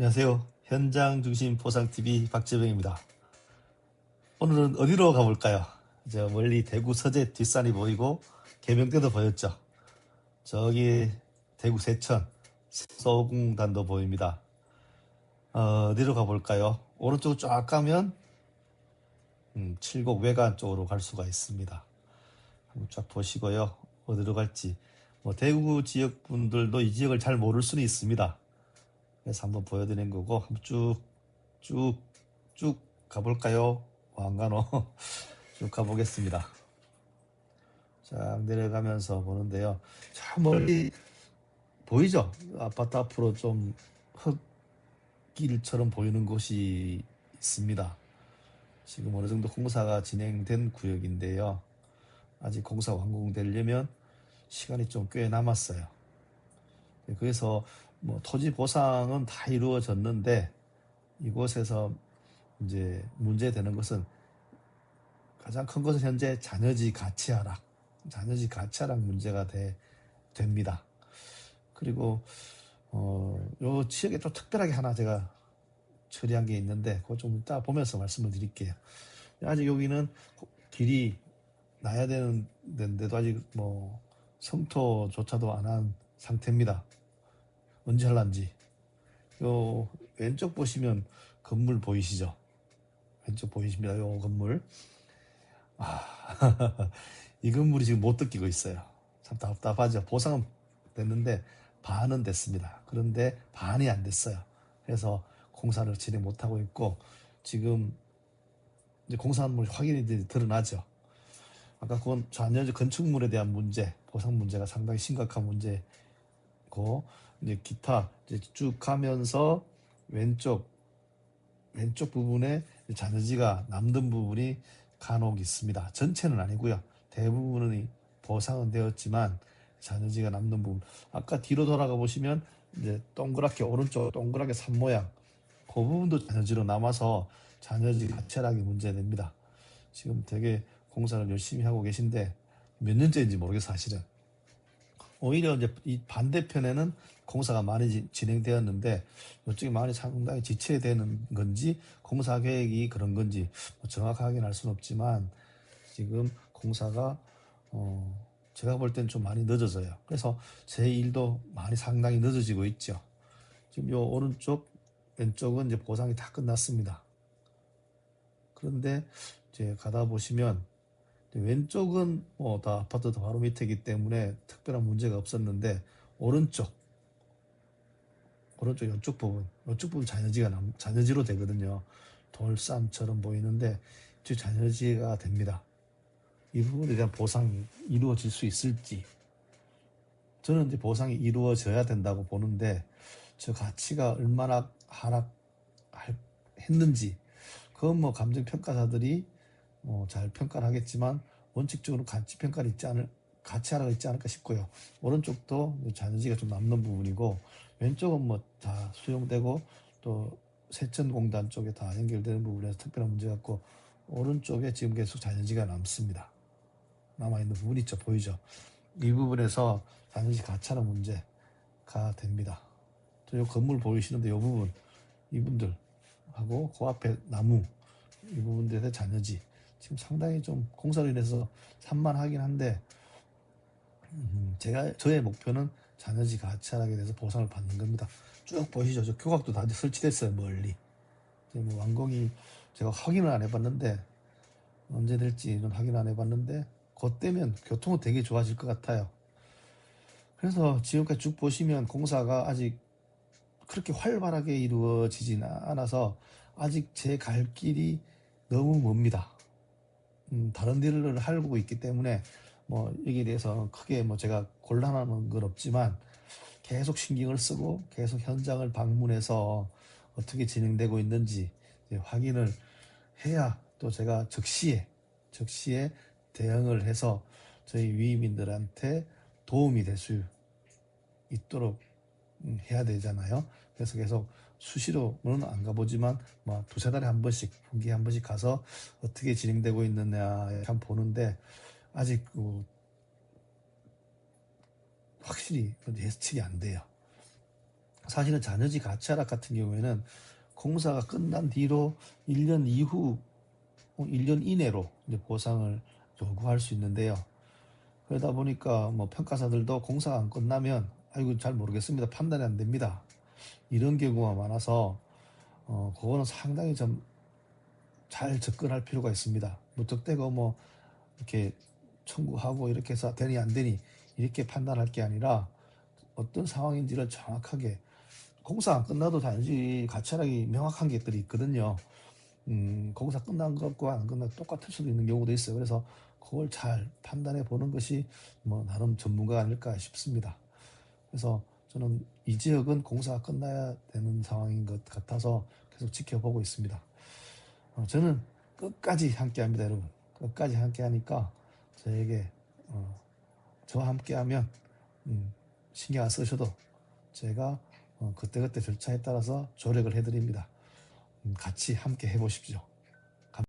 안녕하세요. 현장 중심 보상TV 박재병입니다. 오늘은 어디로 가볼까요? 저 멀리 대구 서재 뒷산이 보이고 개명대도 보였죠. 저기 대구 세천 소공단도 보입니다. 어, 디로 가볼까요? 오른쪽 쫙 가면 음, 칠곡 외관 쪽으로 갈 수가 있습니다. 한번 쫙 보시고요. 어디로 갈지. 뭐 대구 지역 분들도 이 지역을 잘 모를 수는 있습니다. 그래서 한번 보여드린 거고 한번 쭉 쭉 쭉 가볼까요? 왕관호 쭉 가보겠습니다. 쫙 내려가면서 보는데요. 저 멀리 보이죠? 아파트 앞으로 좀 흙길처럼 보이는 곳이 있습니다. 지금 어느 정도 공사가 진행된 구역인데요. 아직 공사 완공되려면 시간이 좀 꽤 남았어요. 그래서 뭐 토지 보상은 다 이루어졌는데 이곳에서 이제 문제되는 것은 가장 큰 것은 현재 잔여지 가치 하락, 잔여지 가치 하락 문제가 돼, 됩니다. 그리고 어, 요 지역에 또 특별하게 하나 제가 처리한 게 있는데 그거 좀 이따 보면서 말씀을 드릴게요. 아직 여기는 길이 나야 되는 데인데도 아직 뭐 성토조차도 안 한 상태입니다. 언제 할란지. 요 왼쪽 보시면 건물 보이시죠? 왼쪽 보이십니다. 요 건물. 아, 이 건물이 지금 못 뜯기고 있어요. 참 답답하죠. 보상은 됐는데 반은 됐습니다. 그런데 반이 안 됐어요. 그래서 공사를 진행 못 하고 있고 지금 이제 공사물 확인이 드러나죠. 아까 그건 잔여지 건축물에 대한 문제, 보상 문제가 상당히 심각한 문제고 이제 기타 이제 쭉 가면서 왼쪽 왼쪽 부분에 잔여지가 남는 부분이 간혹 있습니다. 전체는 아니고요. 대부분은 보상은 되었지만 잔여지가 남는 부분. 아까 뒤로 돌아가 보시면 이제 동그랗게 오른쪽 동그랗게 산 모양 그 부분도 잔여지로 남아서 잔여지 가체락이 문제됩니다. 지금 되게 공사를 열심히 하고 계신데 몇 년째인지 모르겠어 사실은. 오히려 이제 이 반대편에는 공사가 많이 진행되었는데 이쪽이 많이 상당히 지체되는 건지 공사 계획이 그런 건지 뭐 정확하게는 알 수는 없지만 지금 공사가 어 제가 볼 땐 좀 많이 늦어져요. 그래서 제 일도 많이 상당히 늦어지고 있죠. 지금 요 오른쪽 왼쪽은 이제 보상이 다 끝났습니다. 그런데 이제 가다 보시면 왼쪽은 뭐 다 아파트도 바로 밑에이기 때문에 특별한 문제가 없었는데 오른쪽 오른쪽 이쪽 부분 이쪽 부분 잔여지가 남, 잔여지로 되거든요. 돌쌈처럼 보이는데 저 잔여지가 됩니다. 이 부분에 대한 보상이 이루어질 수 있을지 저는 이제 보상이 이루어져야 된다고 보는데 저 가치가 얼마나 하락 했는지 그건 뭐 감정 평가사들이 뭐잘 평가를 하겠지만 원칙적으로 가치 평가를 있지 않을 가치 하락가 있지 않을까 싶고요. 오른쪽도 잔여지가 좀 남는 부분이고 왼쪽은 뭐 다 수용되고 또 세천공단 쪽에 다 연결되는 부분에서 특별한 문제가 없고 오른쪽에 지금 계속 잔여지가 남습니다. 남아있는 부분 있죠. 보이죠? 이 부분에서 잔여지 가차는 문제가 됩니다. 또 이 건물 보이시는데 이 부분 이분들 하고 그 앞에 나무 이 부분들에 잔여지 지금 상당히 좀 공사로 인해서 산만하긴 한데 음, 제가 저의 목표는 잔여지 가치하락에 대해서 보상을 받는 겁니다. 쭉 보시죠. 저 교각도 다 설치됐어요. 멀리. 뭐 완공이 제가 확인을 안 해봤는데 언제 될지는 확인 안 해봤는데 곧 되면 교통은 되게 좋아질 것 같아요. 그래서 지금까지 쭉 보시면 공사가 아직 그렇게 활발하게 이루어지지는 않아서 아직 제 갈 길이 너무 멉니다. 음, 다른 일을 하고 있기 때문에 뭐 여기에 대해서 크게 뭐 제가 곤란한 건 없지만 계속 신경을 쓰고 계속 현장을 방문해서 어떻게 진행되고 있는지 확인을 해야 또 제가 적시에 적시에 대응을 해서 저희 위민들한테 도움이 될 수 있도록 음, 해야 되잖아요. 그래서 계속 수시로는 안 가보지만 뭐 두세 달에 한 번씩 분기에 한 번씩 가서 어떻게 진행되고 있느냐 참 보는데 아직 그 확실히 예측이 안 돼요. 사실은 자녀지 가치 하락 같은 경우에는 공사가 끝난 뒤로 1년 이후, 1년 이내로 이제 보상을 요구할 수 있는데요. 그러다 보니까 뭐 평가사들도 공사가 안 끝나면 아이고 잘 모르겠습니다. 판단이 안 됩니다. 이런 경우가 많아서 어 그거는 상당히 좀 잘 접근할 필요가 있습니다. 무턱대고 뭐 이렇게 청구하고 이렇게 해서 되니 안 되니 이렇게 판단할 게 아니라 어떤 상황인지를 정확하게 공사 안 끝나도 단지 가차락이 명확한 것들이 있거든요. 음, 공사 끝난 것과 안 끝난 것 똑같을 수도 있는 경우도 있어요. 그래서 그걸 잘 판단해 보는 것이 뭐 나름 전문가가 아닐까 싶습니다. 그래서 저는 이 지역은 공사가 끝나야 되는 상황인 것 같아서 계속 지켜보고 있습니다. 어, 저는 끝까지 함께 합니다, 여러분. 끝까지 함께 하니까 저에게 어, 저와 함께 하면 음, 신경 안 쓰셔도 제가 어, 그때그때 절차에 따라서 조력을 해드립니다. 음, 같이 함께 해보십시오.